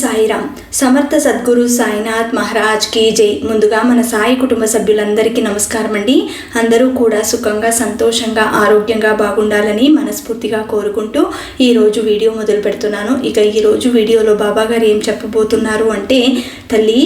சாய்ராம் సమర్థ సద్గురు సాయినాథ్ మహారాజ్ కీ జై. ముందుగా మన సాయి కుటుంబ సభ్యులందరికీ నమస్కారం అండి అందరూ కూడా సుఖంగా సంతోషంగా ఆరోగ్యంగా బాగుండాలని మనస్ఫూర్తిగా కోరుకుంటూ ఈరోజు వీడియో మొదలు పెడుతున్నాను. ఇక ఈరోజు వీడియోలో బాబా గారు ఏం చెప్పబోతున్నారు అంటే తల్లి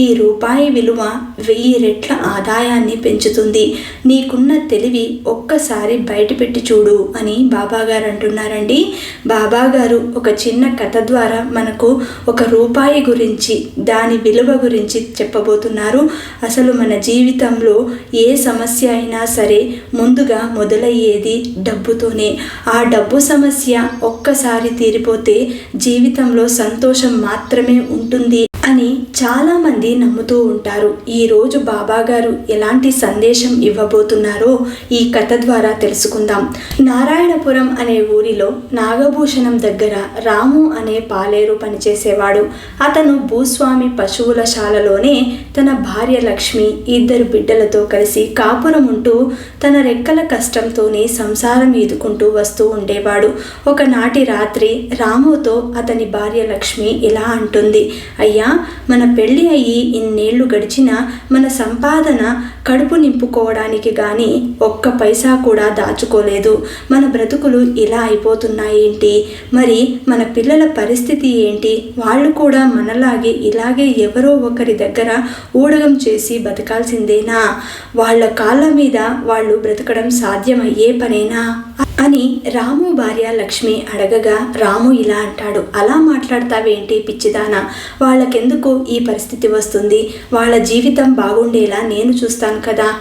ఈ రూపాయి విలువ వెయ్యి రెట్ల ఆదాయాన్ని పెంచుతుంది. నీకున్న తెలివి ఒక్కసారి బయటపెట్టి చూడు అని బాబాగారు అంటున్నారండి. బాబాగారు ఒక చిన్న కథ ద్వారా మనకు ఒక రూపాయి గురించి దాని విలువ గురించి చెప్పబోతున్నారు. అసలు మన జీవితంలో ఏ సమస్య అయినా సరే ముందుగా మొదలయ్యేది డబ్బుతోనే. ఆ డబ్బు సమస్య ఒక్కసారి తీరిపోతే జీవితంలో సంతోషం మాత్రమే ఉంటుంది. అని చాలామంది నమ్ముతూ ఉంటారు. ఈరోజు బాబాగారు ఎలాంటి సందేశం ఇవ్వబోతున్నారో ఈ కథ ద్వారా తెలుసుకుందాం. నారాయణపురం అనే ఊరిలో నాగభూషణం దగ్గర రాము అనే పాలేరు పనిచేసేవాడు. అతను భూస్వామి పశువుల శాలలోనే తన భార్య లక్ష్మి ఇద్దరు బిడ్డలతో కలిసి కాపురం ఉంటూ తన రెక్కల కష్టంతోనే సంసారం ఈదుకుంటూ వస్తూ ఉండేవాడు. ఒకనాటి రాత్రి రాముతో అతని భార్య లక్ష్మి ఇలా అంటుంది. అయ్యా మన పెళ్ళి అయ్యి ఇన్నేళ్ళు గడిచినా మన సంపాదన కడుపు నింపుకోవడానికి కానీ ఒక్క పైసా కూడా దాచుకోలేదు. మన బ్రతుకులు ఇలా అయిపోతున్నాయేంటి మరి మన పిల్లల పరిస్థితి ఏంటి? వాళ్ళు కూడా మనలాగే ఇలాగే ఎవరో ఒకరి దగ్గర ఊడగం చేసి బతకాల్సిందేనా? వాళ్ళ కాళ్ళ మీద వాళ్ళు బ్రతకడం సాధ్యమయ్యే పనేనా? అని రాము భార్య లక్ష్మి అడగగా రాము ఇలా అంటాడు. అలా మాట్లాడతావేంటి పిచ్చిదానా? వాళ్ళకెందుకు ఈ పరిస్థితి వస్తుంది? వాళ్ళ జీవితం బాగుండేలా నేను చూస్తాను కదా.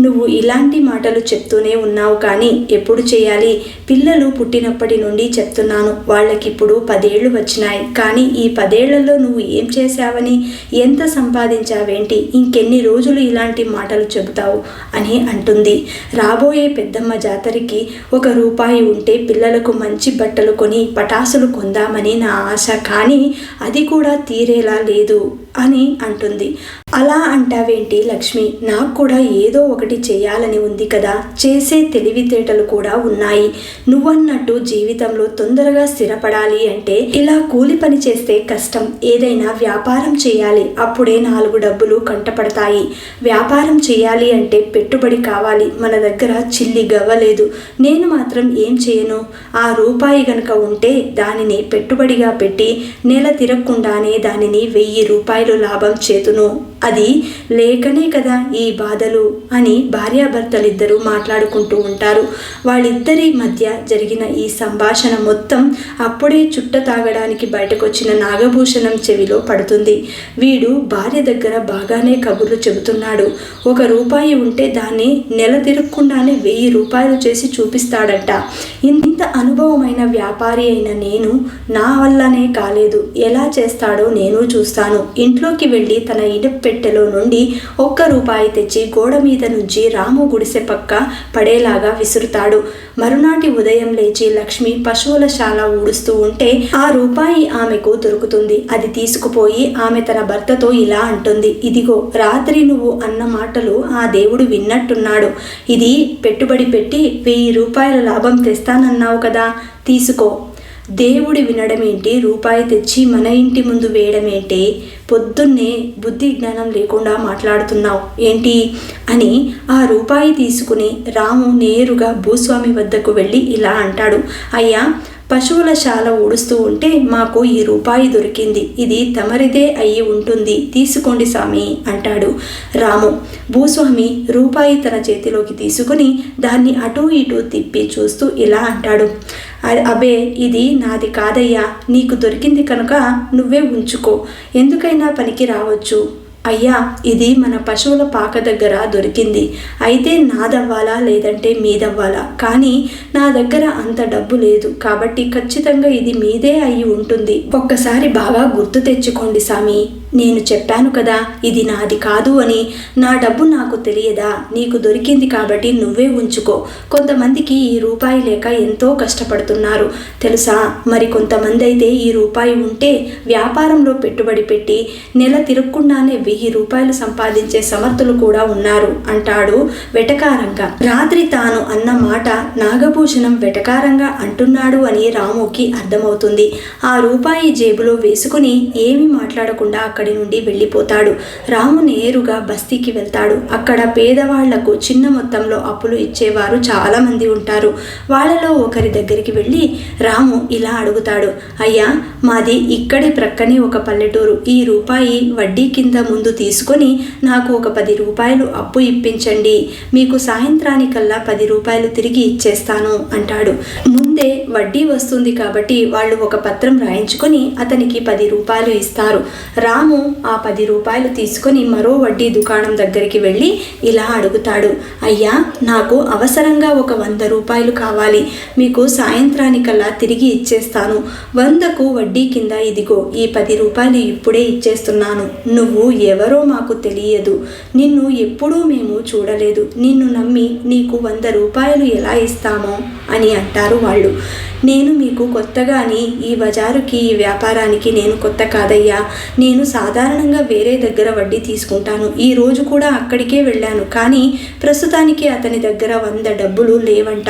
నువ్వు ఇలాంటి మాటలు చెప్తూనే ఉన్నావు కానీ ఎప్పుడు చేయాలి? పిల్లలు పుట్టినప్పటి నుండి చెప్తున్నాను వాళ్ళకిప్పుడు పదేళ్ళు వచ్చినాయి. కానీ ఈ పదేళ్ళలో నువ్వు ఏం చేశావని? ఎంత సంపాదించావేంటి? ఇంకెన్ని రోజులు ఇలాంటి మాటలు చెబుతావు? అని అంటుంది. రాబోయే పెద్దమ్మ జాతరకి ఒక రూపాయి ఉంటే పిల్లలకు మంచి బట్టలు కొని పటాసులు కొందామని నా ఆశ. కానీ అది కూడా తీరేలా లేదు అని అంటుంది. అలా అంటావేంటి లక్ష్మి? నాకు కూడా ఏదో ఒకటి చేయాలని ఉంది కదా. చేసే తెలివితేటలు కూడా ఉన్నాయి. నువ్వన్నట్టు జీవితంలో తొందరగా స్థిరపడాలి అంటే ఇలా కూలి పని చేస్తే కష్టం. ఏదైనా వ్యాపారం చేయాలి. అప్పుడే నాలుగు డబ్బులు కంటపడతాయి. వ్యాపారం చేయాలి అంటే పెట్టుబడి కావాలి. మన దగ్గర చిల్లి గవ్వలేదు నేను మాత్రం ఏం చేయను? ఆ రూపాయి గనక ఉంటే దానిని పెట్టుబడిగా పెట్టి నెల తిరగకుండానే దానిని వెయ్యి రూపాయలు లాభం చేతును. అది లేకనే కదా ఈ బాధలు అని భార్యాభర్తలిద్దరూ మాట్లాడుకుంటూ ఉంటారు. వాళ్ళిద్దరి మధ్య జరిగిన ఈ సంభాషణ మొత్తం అప్పుడే చుట్ట తాగడానికి బయటకొచ్చిన నాగభూషణం చెవిలో పడుతుంది. వీడు భార్య దగ్గర బాగానే కబుర్లు చెబుతున్నాడు. ఒక రూపాయి ఉంటే దాన్ని నెల తిరగకుండానే వెయ్యి రూపాయలు చేసి చూపిస్తాడట. ఇంత అనుభవమైన వ్యాపారి అయిన నేను నా వల్లనే కాలేదు. ఎలా చేస్తాడో నేను చూస్తాను. ఇంట్లోకి వెళ్ళి తన పెట్టెలో నుండి ఒక్క రూపాయి తెచ్చి గోడ మీద నుంచి రాము గుడిసె పక్క పడేలాగా విసురుతాడు. మరునాటి ఉదయం లేచి లక్ష్మి పశువుల శాల ఊడుస్తూ ఉంటే ఆ రూపాయి ఆమెకు దొరుకుతుంది. అది తీసుకుపోయి ఆమె తన భర్తతో ఇలా అంటుంది. ఇదిగో రాత్రి నువ్వు అన్న మాటలు ఆ దేవుడు విన్నట్టున్నాడు. ఇది పెట్టుబడి పెట్టి వెయ్యి రూపాయల లాభం తెస్తానన్నావు కదా తీసుకో. దేవుడు వినడమేంటి? రూపాయి తెచ్చి మన ఇంటి ముందు వేయడమేంటి? పొద్దున్నే బుద్ధి జ్ఞానం లేకుండా మాట్లాడుతున్నావు. ఏంటి? అని ఆ రూపాయి తీసుకుని రాము నేరుగా భూస్వామి వద్దకు వెళ్ళి ఇలా అంటాడు. అయ్యా పశువుల శాల ఊడుస్తూ ఉంటే మాకు ఈ రూపాయి దొరికింది. ఇది తమరిదే అయి ఉంటుంది. తీసుకోండి స్వామి అంటాడు రాము. భూస్వామి రూపాయి తన చేతిలోకి తీసుకుని దాన్ని అటూ ఇటూ తిప్పి చూస్తూ ఇలా అంటాడు. అబే ఇది నాది కాదయ్యా నీకు దొరికింది కనుక నువ్వే ఉంచుకో. ఎందుకైనా పనికి రావచ్చు. అయ్యా ఇది మన పశువుల పాక దగ్గర దొరికింది. అయితే నాదవ్వాలా లేదంటే మీదవ్వాలా? కానీ నా దగ్గర అంత డబ్బు లేదు. కాబట్టి ఖచ్చితంగా ఇది మీదే అయి ఉంటుంది. ఒక్కసారి బాగా గుర్తు తెచ్చుకోండి సామి. నేను చెప్పాను కదా ఇది నాది కాదు అని. నా డబ్బు నాకు తెలియదా? నీకు దొరికింది కాబట్టి నువ్వే ఉంచుకో. కొంతమందికి ఈ రూపాయి లేక ఎంతో కష్టపడుతున్నారు. తెలుసా? మరి కొంతమంది అయితే ఈ రూపాయి ఉంటే వ్యాపారంలో పెట్టుబడి పెట్టి నెల తిరగకుండానే వెయ్యి రూపాయలు సంపాదించే సమర్థులు కూడా ఉన్నారు అంటాడు వెటకారంగా. రాత్రి తాను అన్న మాట నాగభూషణం వెటకారంగా అంటున్నాడు అని రాముకి అర్థమవుతుంది. ఆ రూపాయి జేబులో వేసుకుని ఏమీ మాట్లాడకుండా అక్కడ నుండి వెళ్ళిపోతాడు. రాము నేరుగా బస్తీకి వెళ్తాడు. అక్కడ పేదవాళ్ళకు చిన్న మొత్తంలో అప్పులు ఇచ్చేవారు చాలామంది ఉంటారు. వాళ్ళలో ఒకరి దగ్గరికి వెళ్ళి రాము ఇలా అడుగుతాడు. అయ్యా మాది ఇక్కడి ప్రక్కనే ఒక పల్లెటూరు. ఈ రూపాయి వడ్డీ కింద ముందు తీసుకొని నాకు ఒక పది రూపాయలు అప్పు ఇప్పించండి. మీకు సాయంత్రానికల్లా పది రూపాయలు తిరిగి ఇచ్చేస్తాను అంటాడు. ముందే వడ్డీ వస్తుంది కాబట్టి వాళ్ళు ఒక పత్రం రాయించుకొని అతనికి పది రూపాయలు ఇస్తారు. రాము ఆ పది రూపాయలు తీసుకొని మరో వడ్డీ దుకాణం దగ్గరికి వెళ్ళి ఇలా అడుగుతాడు. అయ్యా నాకు అవసరంగా ఒక వంద రూపాయలు కావాలి. మీకు సాయంత్రానికల్లా తిరిగి ఇచ్చేస్తాను. వందకు వడ్డీ కింద ఇదిగో ఈ పది రూపాయలు ఇప్పుడే ఇచ్చేస్తున్నాను. నువ్వు ఎవరో మాకు తెలియదు. నిన్ను ఎప్పుడూ మేము చూడలేదు. నిన్ను నమ్మి నీకు వంద రూపాయలు ఎలా ఇస్తామో అని అంటారు వాళ్ళు. నేను మీకు కొత్తగాని ఈ బజారుకి ఈ వ్యాపారానికి నేను కొత్త కాదయ్యా. నేను సాధారణంగా వేరే దగ్గర వడ్డీ తీసుకుంటాను. ఈ రోజు కూడా అక్కడికే వెళ్ళాను. కానీ ప్రస్తుతానికి అతని దగ్గర వంద డబ్బులు లేవంట.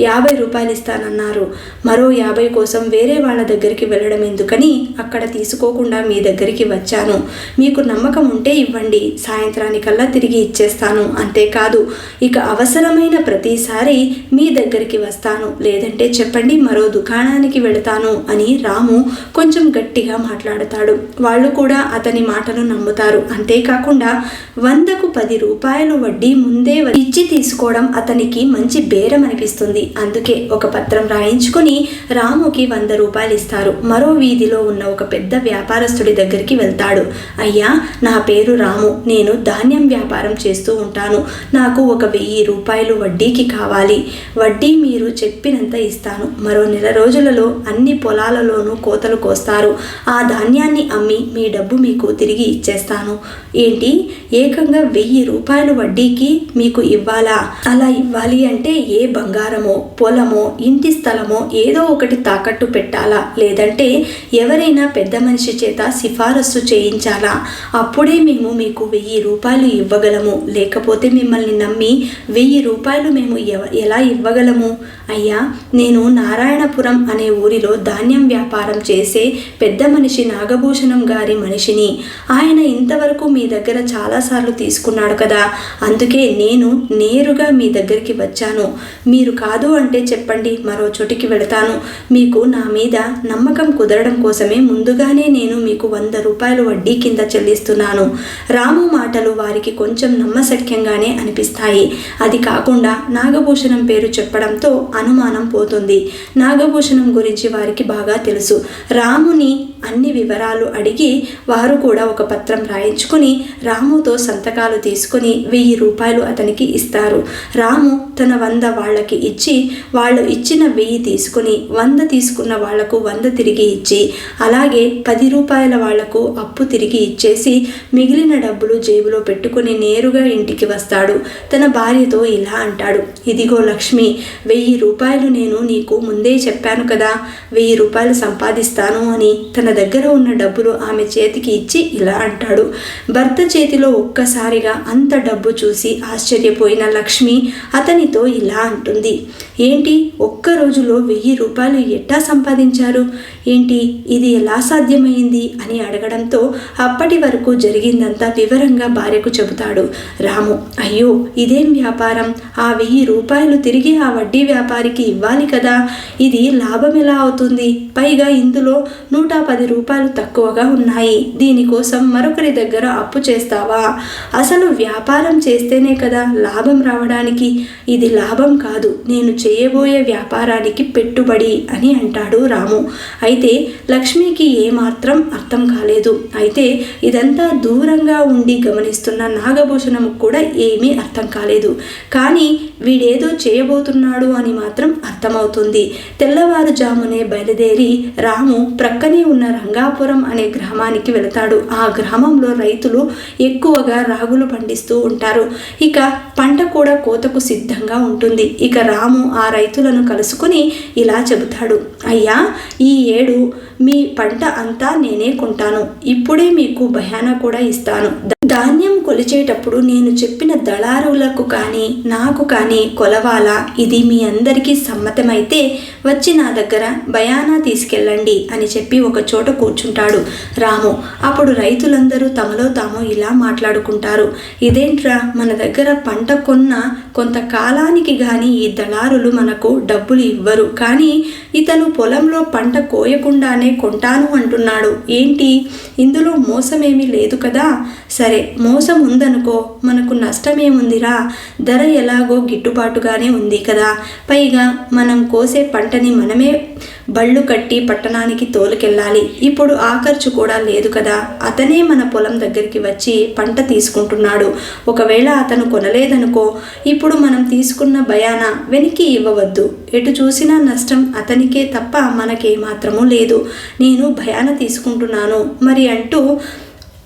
యాభై రూపాయలు ఇస్తానన్నారు. మరో యాభై కోసం వేరే వాళ్ళ దగ్గరికి వెళ్ళడం ఎందుకని అక్కడ తీసుకోకుండా మీ దగ్గరికి వచ్చాను. మీకు నమ్మకం ఉంటే ఇవ్వండి. సాయంత్రానికల్లా తిరిగి ఇచ్చేస్తాను. అంతేకాదు ఇక అవసరమైన ప్రతిసారి మీ దగ్గరికి వస్తాను. లేదంటే చెప్పండి మరో దుకాణానికి వెళతాను అని రాము కొంచెం గట్టిగా మాట్లాడతాడు. వాళ్ళు కూడా అతని మాటను నమ్ముతారు. అంతేకాకుండా వందకు పది రూపాయలు వడ్డీ ముందే ఇచ్చి తీసుకోవడం అతనికి మంచి బేరం అనిపిస్తుంది. అందుకే ఒక పత్రం రాయించుకొని రాముకి వంద రూపాయలు ఇస్తారు. మరో వీధిలో ఉన్న ఒక పెద్ద వ్యాపారస్తుడి దగ్గరికి వెళ్తాడు. అయ్యా నా పేరు రాము. నేను ధాన్యం వ్యాపారం చేస్తూ ఉంటాను. నాకు ఒక వెయ్యి రూపాయలు వడ్డీకి కావాలి. వడ్డీ మీరు చెప్పినంత ఇస్తాను. మరో నెల రోజులలో అన్ని పొలాలలోనూ కోతలు కోస్తారు. ఆ ధాన్యాన్ని అమ్మి మీ డబ్బు మీకు తిరిగి ఇచ్చేస్తాను. ఏంటి? ఏకంగా వెయ్యి రూపాయలు వడ్డీకి మీకు ఇవ్వాలా? అలా ఇవ్వాలి అంటే ఏ బంగారమో పొలమో ఇంటి స్థలమో ఏదో ఒకటి తాకట్టు పెట్టాలా? లేదంటే ఎవరైనా పెద్ద మనిషి చేత సిఫారసు చేయించాలా? అప్పుడే మేము మీకు వెయ్యి రూపాయలు ఇవ్వగలము. లేకపోతే మిమ్మల్ని నమ్మి వెయ్యి రూపాయలు మేము ఎవ- ఎలా ఇవ్వగలము? అయ్యా నేను నారాయణపురం అనే ఊరిలో ధాన్యం వ్యాపారం చేసే పెద్ద మనిషి నాగభూషణం గారి మనిషి మనిషిని ఆయన ఇంతవరకు మీ దగ్గర చాలాసార్లు తీసుకున్నాడు కదా. అందుకే నేను నేరుగా మీ దగ్గరికి వచ్చాను. మీరు కాదు అంటే చెప్పండి మరో చోటికి వెళతాను. మీకు నా మీద నమ్మకం కుదరడం కోసమే ముందుగానే నేను మీకు వంద రూపాయలు వడ్డీ కింద చెల్లిస్తున్నాను. రాము మాటలు వారికి కొంచెం నమ్మశక్యంగానే అనిపిస్తాయి. అది కాకుండా నాగభూషణం పేరు చెప్పడంతో అనుమానం పోతుంది. నాగభూషణం గురించి వారికి బాగా తెలుసు. రాముని అన్ని వివరాలు అడిగి వారు కూడా ఒక పత్రం రాయించుకుని రాముతో సంతకాలు తీసుకుని వెయ్యి రూపాయలు అతనికి ఇస్తారు. రాము తన వంద వాళ్ళకి ఇచ్చి వాళ్ళు ఇచ్చిన వెయ్యి తీసుకుని వంద తీసుకున్న వాళ్ళకు వంద తిరిగి ఇచ్చి అలాగే పది రూపాయల వాళ్ళకు అప్పు తిరిగి ఇచ్చేసి మిగిలిన డబ్బులు జేబులో పెట్టుకుని నేరుగా ఇంటికి వస్తాడు. తన భార్యతో ఇలా అంటాడు. ఇదిగో లక్ష్మి వెయ్యి రూపాయలు నేను నీకు ముందే చెప్పాను కదా. వెయ్యి రూపాయలు సంపాదిస్తాను అని తన దగ్గర ఉన్న డబ్బులు ఆమె చేతికి ఇచ్చి ఇలా అంటాడు. భర్త చేతిలో ఒక్కసారిగా అంత డబ్బు చూసి ఆశ్చర్యపోయిన లక్ష్మి అతనితో ఇలా అంటుంది. ఏంటి ఒక్క రోజులో వెయ్యి రూపాయలు ఎట్టా సంపాదించారు? ఏంటి ఇది ఎలా సాధ్యమైంది? అని అడగడంతో అప్పటి వరకు జరిగిందంతా వివరంగా భార్యకు చెబుతాడు. రాము అయ్యో ఇదేం వ్యాపారం? ఆ వెయ్యి రూపాయలు తిరిగి ఆ వడ్డీ వ్యాపారికి ఇవ్వాలి కదా. ఇది లాభం ఎలా అవుతుంది? పైగా ఇందులో నూట పది రూపాయలు తక్కువగా ఉన్నాయి. దీనికోసం మరొకరి దగ్గర అప్పు చేస్తావా? అసలు వ్యాపారం చేస్తేనే కదా లాభం రావడానికి. ఇది లాభం కాదు. నేను చేయబోయే వ్యాపారానికి పెట్టుబడి అని అంటాడు రాము. అయితే లక్ష్మికి ఏమాత్రం అర్థం కాలేదు. అయితే ఇదంతా దూరంగా ఉండి గమనిస్తున్న నాగభూషణము కూడా ఏమీ అర్థం కాలేదు. కానీ వీడేదో చేయబోతున్నాడు అని మాత్రం అర్థమవుతుంది. తెల్లవారుజామునే బయలుదేరి రాము ప్రక్కనే ఉన్న రంగాపురం అనే గ్రామానికి వెళతాడు. వెళతాడు ఆ గ్రామంలో రైతులు ఎక్కువగా రాగులు పండిస్తూ ఉంటారు. ఇక పంట కూడా కోతకు సిద్ధంగా ఉంటుంది. ఇక రాము ఆ ఆ రైతులను కలుసుకొని ఇలా చెబుతాడు. అయ్యా ఈ ఏడు మీ పంట అంతా నేనే కొంటాను. ఇప్పుడే మీకు భయాన కూడా ఇస్తాను. ధాన్యం కొలిచేటప్పుడు నేను చెప్పిన దళారులకు కానీ నాకు కానీ కొలవాలా? ఇది మీ అందరికీ సమ్మతమైతే వచ్చి నా దగ్గర భయానా తీసుకెళ్ళండి అని చెప్పి ఒక చోట కూర్చుంటాడు రాము. అప్పుడు రైతులందరూ తమలో తాము ఇలా మాట్లాడుకుంటారు. ఇదేంట్రా? మన దగ్గర పంట కొన్న కొంతకాలానికి కానీ ఈ దళారులు మనకు డబ్బులు ఇవ్వరు. కానీ ఇతను పొలంలో పంట కోయకుండానే కొంటాను అంటున్నాడు. ఏంటి? ఇందులో మోసమేమీ లేదు కదా? సరే మోసం ఉందనుకో మనకు నష్టమేముందిరా? ధర ఎలాగో గిట్టుబాటుగానే ఉంది కదా. పైగా మనం కోసే పంటని మనమే బళ్ళు కట్టి పట్టణానికి తోలుకెళ్ళాలి. ఇప్పుడు ఆ ఖర్చు కూడా లేదు కదా. అతనే మన పొలం దగ్గరికి వచ్చి పంట తీసుకుంటున్నాడు. ఒకవేళ అతను కొనలేదనుకో ఇప్పుడు మనం తీసుకున్న భయాన వెనక్కి ఇవ్వవద్దు. ఎటు చూసినా నష్టం అతనికే తప్ప మనకేమాత్రమూ లేదు. నేను భయాన తీసుకుంటున్నాను. మరి అంటూ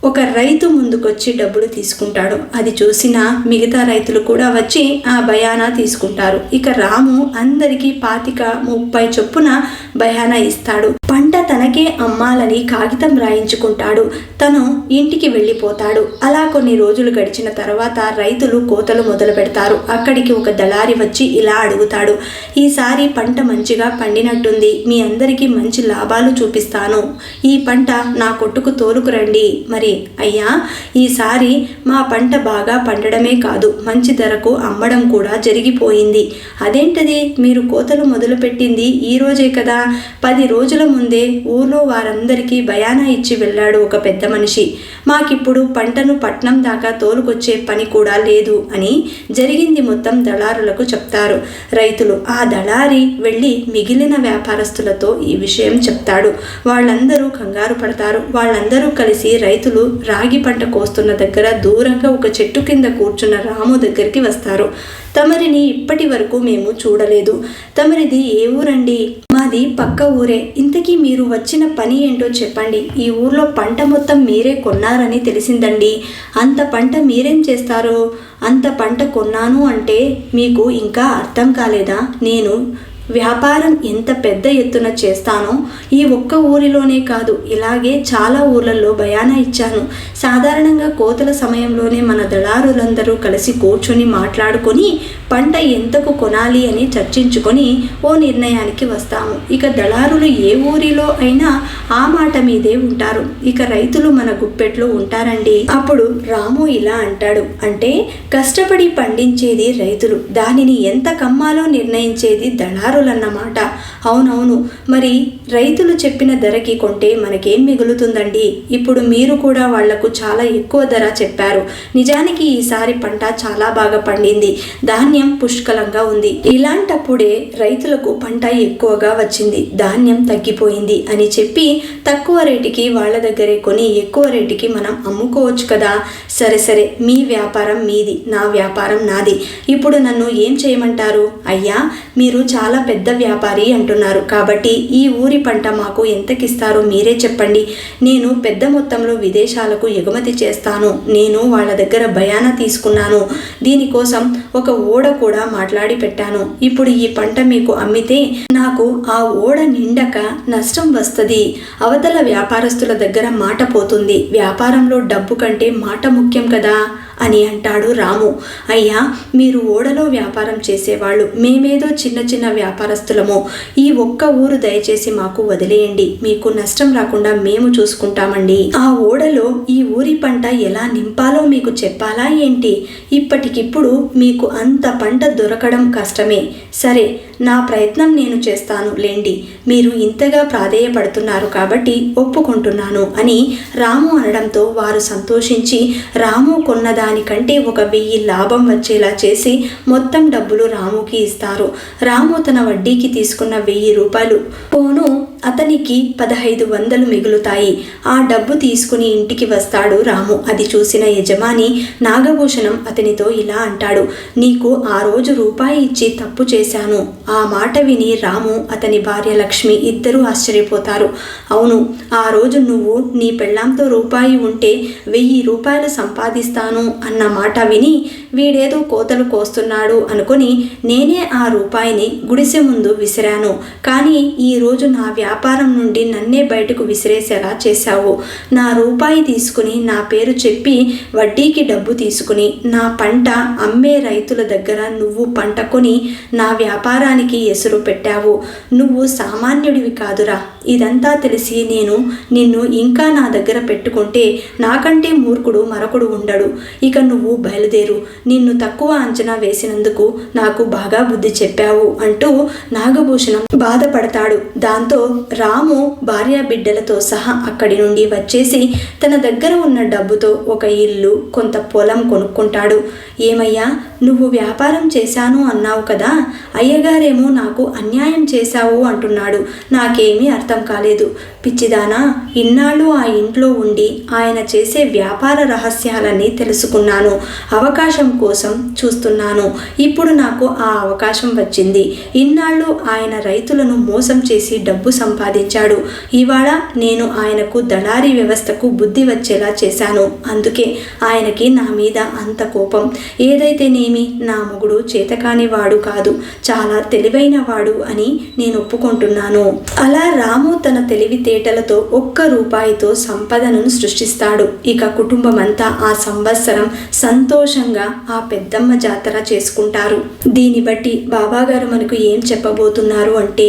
ఒక రైతు ముందుకొచ్చి డబ్బులు తీసుకుంటాడు. అది చూసిన మిగతా రైతులు కూడా వచ్చి ఆ భయానా తీసుకుంటారు. ఇక రాము అందరికీ పాతిక ముప్పై చొప్పున భయానా ఇస్తాడు. పంట తనకే అమ్మాలని కాగితం రాయించుకుంటాడు. తను ఇంటికి వెళ్ళిపోతాడు. అలా కొన్ని రోజులు గడిచిన తర్వాత రైతులు కోతలు మొదలు పెడతారు అక్కడికి ఒక దళారి వచ్చి ఇలా అడుగుతాడు. ఈసారి పంట మంచిగా పండినట్టుంది. మీ అందరికీ మంచి లాభాలు చూపిస్తాను. ఈ పంట నా కొట్టుకు తోలుకురండి. మరి అయ్యా ఈసారి మా పంట బాగా పండడమే కాదు మంచి ధరకు అమ్మడం కూడా జరిగిపోయింది. అదేంటది? మీరు కోతలు మొదలుపెట్టింది ఈ రోజే కదా. పది రోజుల ముందు ఊర్లో వారందరికీ భయాన ఇచ్చి వెళ్ళాడు ఒక పెద్ద మనిషి. మాకిప్పుడు పంటను పట్నం దాకా తోలుకొచ్చే పని కూడా లేదు అని జరిగింది మొత్తం దళారులకు చెప్తారు. రైతులు ఆ దళారి వెళ్ళి మిగిలిన వ్యాపారస్తులతో ఈ విషయం చెప్తాడు. వాళ్ళందరూ కంగారు పడతారు. వాళ్ళందరూ కలిసి రైతులు రాగి పంట కోస్తున్న దగ్గర దూరంగా ఒక చెట్టు కింద కూర్చున్న రాము దగ్గరికి వస్తారు. తమరిని ఇప్పటి వరకు మేము చూడలేదు. తమరిది ఏ ఊరండి? మాది పక్క ఊరే. ఇంతకీ మీరు వచ్చిన పని ఏంటో చెప్పండి. ఈ ఊర్లో పంట మొత్తం మీరే కొన్నారని తెలిసిందండి. అంత పంట మీరేం చేస్తారు? అంత పంట కొన్నాను అంటే మీకు ఇంకా అర్థం కాలేదా? నేను వ్యాపారం ఎంత పెద్ద ఎత్తున చేస్తానో ఈ ఒక్క ఊరిలోనే కాదు ఇలాగే చాలా ఊర్లలో భయానా ఇచ్చాను. సాధారణంగా కోతల సమయంలోనే మన దళారులందరూ కలిసి కూర్చొని మాట్లాడుకొని పంట ఎంతకు కొనాలి అని చర్చించుకొని ఓ నిర్ణయానికి వస్తాము. ఇక దళారులు ఏ ఊరిలో అయినా ఆ మాట మీదే ఉంటారు. ఇక రైతులు మన గుప్పెట్లో ఉంటారండి. అప్పుడు రాము ఇలా అంటాడు. అంటే కష్టపడి పండించేది రైతులు. దానిని ఎంత కమ్మాలో నిర్ణయించేది దళారు అన్నమాట. అవునవును. మరి రైతులు చెప్పిన ధరకి కొంటే మనకేం మిగులుతుందండి? ఇప్పుడు మీరు కూడా వాళ్ళకు చాలా ఎక్కువ ధర చెప్పారు. నిజానికి ఈసారి పంట చాలా బాగా పండింది. ధాన్యం పుష్కలంగా ఉంది. ఇలాంటప్పుడే రైతులకు పంట ఎక్కువగా వచ్చింది. ధాన్యం తగ్గిపోయింది అని చెప్పి తక్కువ రేటుకి వాళ్ళ దగ్గరే కొని ఎక్కువ రేటుకి మనం అమ్ముకోవచ్చు కదా? సరే సరే. మీ వ్యాపారం మీది నా వ్యాపారం నాది. ఇప్పుడు నన్ను ఏం చేయమంటారు? అయ్యా మీరు చాలా పెద్ద వ్యాపారి అంటున్నారు. కాబట్టి ఈ ఊరి పంట మాకు ఎంతకిస్తారో మీరే చెప్పండి. నేను పెద్ద మొత్తంలో విదేశాలకు ఎగుమతి చేస్తాను. నేను వాళ్ళ దగ్గర భయాన తీసుకున్నాను. దీనికోసం ఒక ఓడ కూడా మాట్లాడి పెట్టాను. ఇప్పుడు ఈ పంట మీకు అమ్మితే నాకు ఆ ఓడ నిండక నష్టం వస్తుంది. అవతల వ్యాపారస్తుల దగ్గర మాట పోతుంది. వ్యాపారంలో డబ్బు కంటే మాట ముఖ్యం కదా. అని అంటాడు రాము. అయ్యా మీరు ఓడలో వ్యాపారం చేసేవాళ్ళు మేమేదో చిన్న చిన్న వ్యాపారస్తులము. ఈ ఒక్క ఊరు దయచేసి మాకు వదిలేయండి. మీకు నష్టం రాకుండా మేము చూసుకుంటామండి. ఆ ఓడలో ఈ ఊరి పంట ఎలా నింపాలో మీకు చెప్పాలా ఏంటి? ఇప్పటికిప్పుడు మీకు అంత పంట దొరకడం కష్టమే. సరే నా ప్రయత్నం నేను చేస్తాను లేండి. మీరు ఇంతగా ప్రాధేయపడుతున్నారు కాబట్టి ఒప్పుకుంటున్నాను అని రాము అనడంతో వారు సంతోషించి రాము కొన్న దానికంటే ఒక వెయ్యి లాభం వచ్చేలా చేసి మొత్తం డబ్బులు రాముకి ఇస్తారు. రాము తన వడ్డీకి తీసుకున్న వెయ్యి రూపాయలు. పోను అతనికి పదహైదు వందలు మిగులుతాయి. ఆ డబ్బు తీసుకుని ఇంటికి వస్తాడు రాము. అది చూసిన యజమాని నాగభూషణం అతనితో ఇలా అంటాడు. నీకు ఆ రోజు రూపాయి ఇచ్చి తప్పు చేశాను. ఆ మాట విని రాము అతని భార్య లక్ష్మి ఇద్దరూ ఆశ్చర్యపోతారు. అవును ఆ రోజు నువ్వు నీ పెళ్ళాంతో రూపాయి ఉంటే వెయ్యి రూపాయలు సంపాదిస్తాను అన్న మాట విని వీడేదో కోతలు కోస్తున్నాడు అనుకొని నేనే ఆ రూపాయిని గుడిసె ముందు విసిరాను. కానీ ఈరోజు నా వ్యాపారం నుండి నన్నే బయటకు విసిరేసేలా చేశావు. నా రూపాయి తీసుకుని నా పేరు చెప్పి వడ్డీకి డబ్బు తీసుకుని నా పంట అమ్మే రైతుల దగ్గర నువ్వు పంట కొని నా వ్యాపారానికి ఎసురు పెట్టావు. నువ్వు సామాన్యుడివి కాదురా. ఇదంతా తెలిసి నేను నిన్ను ఇంకా నా దగ్గర పెట్టుకుంటే నాకంటే మూర్ఖుడు మరొకడు ఉండడు. ఇక నువ్వు బయలుదేరు. నిన్ను తక్కువ అంచనా వేసినందుకు నాకు బాగా బుద్ధి చెప్పావు అంటూ నాగభూషణం బాధపడతాడు. దాంతో రాము భార్య బిడ్డలతో సహా అక్కడి నుండి వచ్చేసి తన దగ్గర ఉన్న డబ్బుతో ఒక ఇల్లు కొంత పొలం కొనుక్కుంటాడు. ఏమయ్యా నువ్వు వ్యాపారం చేశాను అన్నావు కదా అయ్యగారేమో నాకు అన్యాయం చేశావు అంటున్నాడు. నాకేమీ అర్థం కాలేదు. పిచ్చిదానా ఇన్నాళ్ళు ఆ ఇంట్లో ఉండి ఆయన చేసే వ్యాపార రహస్యాలన్నీ తెలుసుకున్నాను. అవకాశం కోసం చూస్తున్నాను. ఇప్పుడు నాకు ఆ అవకాశం వచ్చింది. ఇన్నాళ్ళు ఆయన రైతులను మోసం చేసి డబ్బు సంపాదించాడు. ఇవాళ నేను ఆయనకు దళారీ వ్యవస్థకు బుద్ధి వచ్చేలా చేశాను. అందుకే ఆయనకి నా మీద అంత కోపం. ఏదైతేనేమి నా మొగుడు చేతకాని వాడు కాదు చాలా తెలివైన వాడు అని నేను ఒప్పుకుంటున్నాను. అలా రాము తన తెలివితేటలతో ఒక్క రూపాయితో సంపదను సృష్టిస్తాడు. ఇక కుటుంబమంతా ఆ సంవత్సరం సంతోషంగా ఆ పెద్దమ్మ జాతర చేసుకుంటారు. దీన్ని బట్టి బాబాగారు మనకు ఏం చెప్పబోతున్నారు అంటే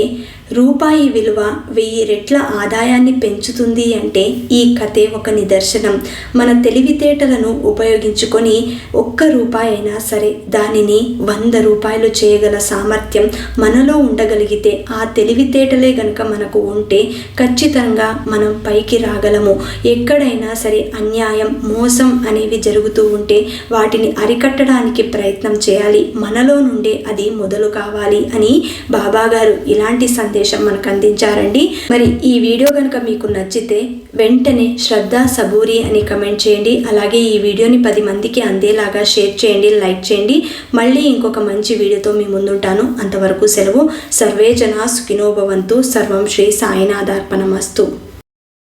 రూపాయి విలువ వెయ్యి రెట్ల ఆదాయాన్ని పెంచుతుంది అంటే ఈ కథే ఒక నిదర్శనం. మన తెలివితేటలను ఉపయోగించుకొని ఒక్క రూపాయి అయినా సరే దానిని వంద రూపాయలు చేయగల సామర్థ్యం మనలో ఉండగలిగితే ఆ తెలివితేటలే గనక మనకు ఉంటే ఖచ్చితంగా మనం పైకి రాగలము. ఎక్కడైనా సరే అన్యాయం మోసం అనేవి జరుగుతూ ఉంటే వాటిని అరికట్టడానికి ప్రయత్నం చేయాలి. మనలో నుండే అది మొదలు కావాలి అని బాబాగారు ఇలాంటి సందేశం సందేశం మనకు అందించారండి. మరి ఈ వీడియో కనుక మీకు నచ్చితే వెంటనే శ్రద్ధ సబూరి అని కమెంట్ చేయండి. అలాగే ఈ వీడియోని పది మందికి అందేలాగా షేర్ చేయండి లైక్ చేయండి. మళ్ళీ ఇంకొక మంచి వీడియోతో మీ ముందుంటాను. అంతవరకు సెలవు. సర్వే జనా సుఖినోభవంతు సర్వం శ్రీ సాయినాథార్పణమస్తు.